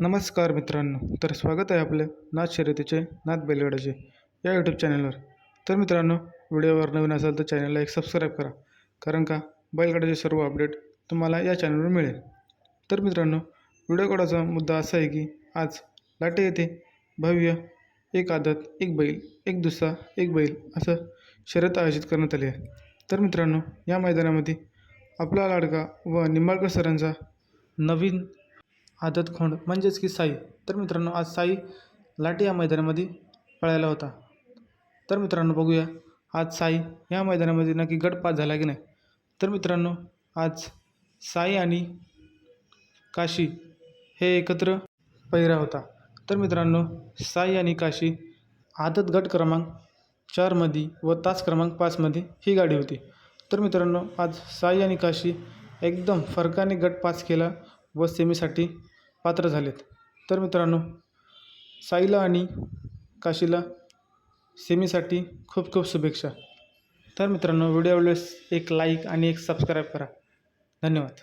नमस्कार मित्रांनो तर स्वागत आहे आपल्या नाथ शर्यतीचे नाथ बैलगाडाचे या यूट्यूब चॅनलवर तर मित्रांनो व्हिडिओवर नवीन असाल तर चॅनलला एक सबस्क्राईब करा कारण का बैलगाडाचे सर्व अपडेट तुम्हाला या चॅनलवर मिळेल. तर मित्रांनो व्हिडिओ मुद्दा असा आहे की आज लाटे येथे भव्य एक आदत एक बैल एक दुसरा एक बैल असं शर्यत आयोजित करण्यात आली आहे. तर मित्रांनो या मैदानामध्ये आपला लाडका व निंबाळकर सरांचा नवीन आदत खोंड म्हणजेच की साई. तर मित्रांनो आज साई लाटे या मैदानामध्ये पळायला होता. तर मित्रांनो बघूया आज साई या मैदानामध्ये नक्की गटपात झाला की नाही. तर मित्रांनो आज साई आणि काशी हे एकत्र पहिरा होता. तर मित्रांनो साई आणि काशी आदत गट क्रमांक चारमध्ये व तास क्रमांक पाचमध्ये ही गाडी होती. तर मित्रांनो आज साई आणि काशी एकदम फरकाने गट पास केला. व सेमीसाठी पात्र झालेत. तर मित्रांनो साईला आणि काशीला सेमीसाठी खूप खूप शुभेच्छा. तर मित्रांनो व्हिडिओ आवडल्यास एक लाईक आणि एक सबस्क्राईब करा. धन्यवाद.